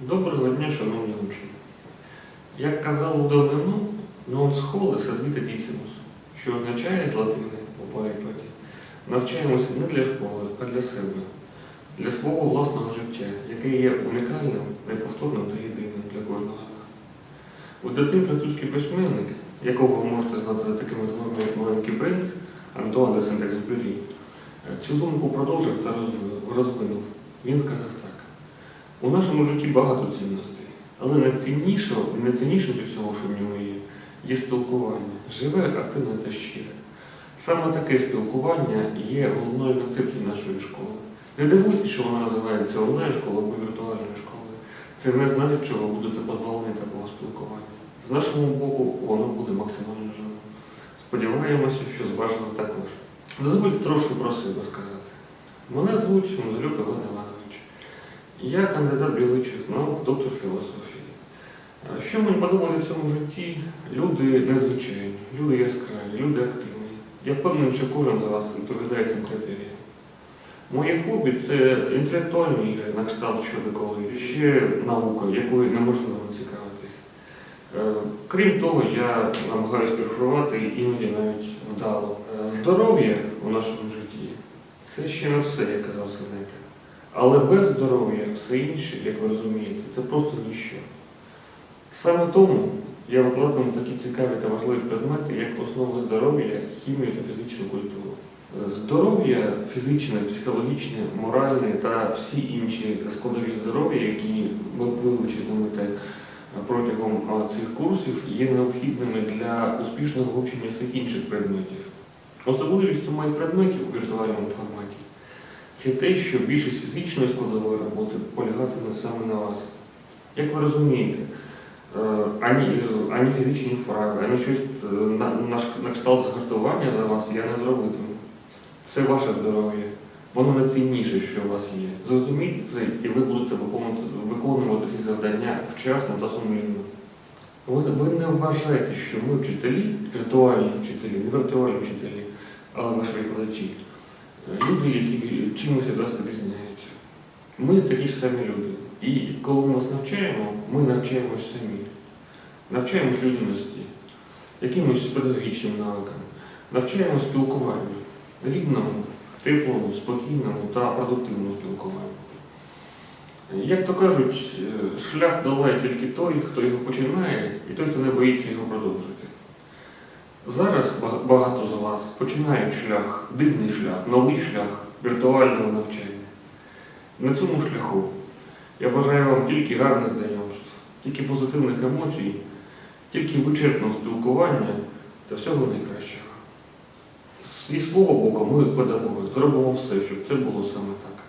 Доброго дня, шановні учні. Як казав давнину, non scola servite dicimus, що означає з латини у перекладі. Навчаємося не для школи, а для себе, для свого власного життя, яке є унікальним, неповторним та єдиним для кожного з нас. Видатний французький письменник, якого ви можете знати за такими творами, як Маленький принц Антуан де Сент-Екзюпері, цю думку продовжив та розвинув. Він сказав так. У нашому житті багато цінностей, але найціннішим зі всього, що в ньому є, є спілкування, живе, активне та щире. Саме таке спілкування є головною концепцією нашої школи. Не дивуйтесь, що вона називається онлайн-школа або віртуальною школою. Це не значить, що ви будете позбавлені такого спілкування. З нашого боку, воно буде максимально живим. Сподіваємося, що з також. Дозвольте трошки про себе сказати. Мене звуть Мозолюк Іван Іванович. Я кандидат біологічних наук, доктор філософії. Що мені подобається в цьому житті? Люди незвичайні, люди яскраві, люди активні. Я впевнений, що кожен з вас відповідає цим критеріям. Моє хобі це інтелектуальні ігри на кшталт щодо ще наука, якою неможливо не цікавитись. Е, Крім того, я намагаюся перфорувати іноді навіть вдало. Е, Здоров'я у нашому житті це ще не все, як казав Сенека. Але без здоров'я все інше, як ви розумієте, це просто ніщо. Саме тому я викладаю такі цікаві та важливі предмети, як основи здоров'я, хімію та фізичну культуру. Здоров'я фізичне, психологічне, моральне та всі інші складові здоров'я, які ми вивчитимете протягом цих курсів, є необхідними для успішного вивчення всіх інших предметів. Особливістю моїх предметів у віртуальному форматі є те, що більшість фізичної складової роботи полягатиме саме на вас. Як ви розумієте, е, ані, ані фізичні вправи, ані щось е, на, на, на кшталт загартування за вас я не зробитиму. Це ваше здоров'я. Воно найцінніше, що у вас є. Зрозумійте це, і ви будете виконувати, виконувати ці завдання вчасно та сумлінно. Ви, ви не вважаєте, що ми вчителі, віртуальні вчителі, не віртуальні вчителі, але ваші викладачі. Люди, які чимось від вас відрізняються. Ми такі ж самі люди. І коли ми вас навчаємо, ми навчаємось самі. Навчаємось людяності, якимось педагогічним навикам, навчаємось спілкуванню, рідному, теплому, спокійному та продуктивному спілкуванню. Як то кажуть, е, шлях долає тільки той, хто його починає, і той, хто не боїться його продовжити. Зараз багато з вас починають шлях, дивний шлях, новий шлях віртуального навчання. На цьому шляху я бажаю вам тільки гарних знайомств, тільки позитивних емоцій, тільки вичерпного спілкування та всього найкращого. Зі свого боку, ми, педагоги, зробимо все, щоб це було саме так.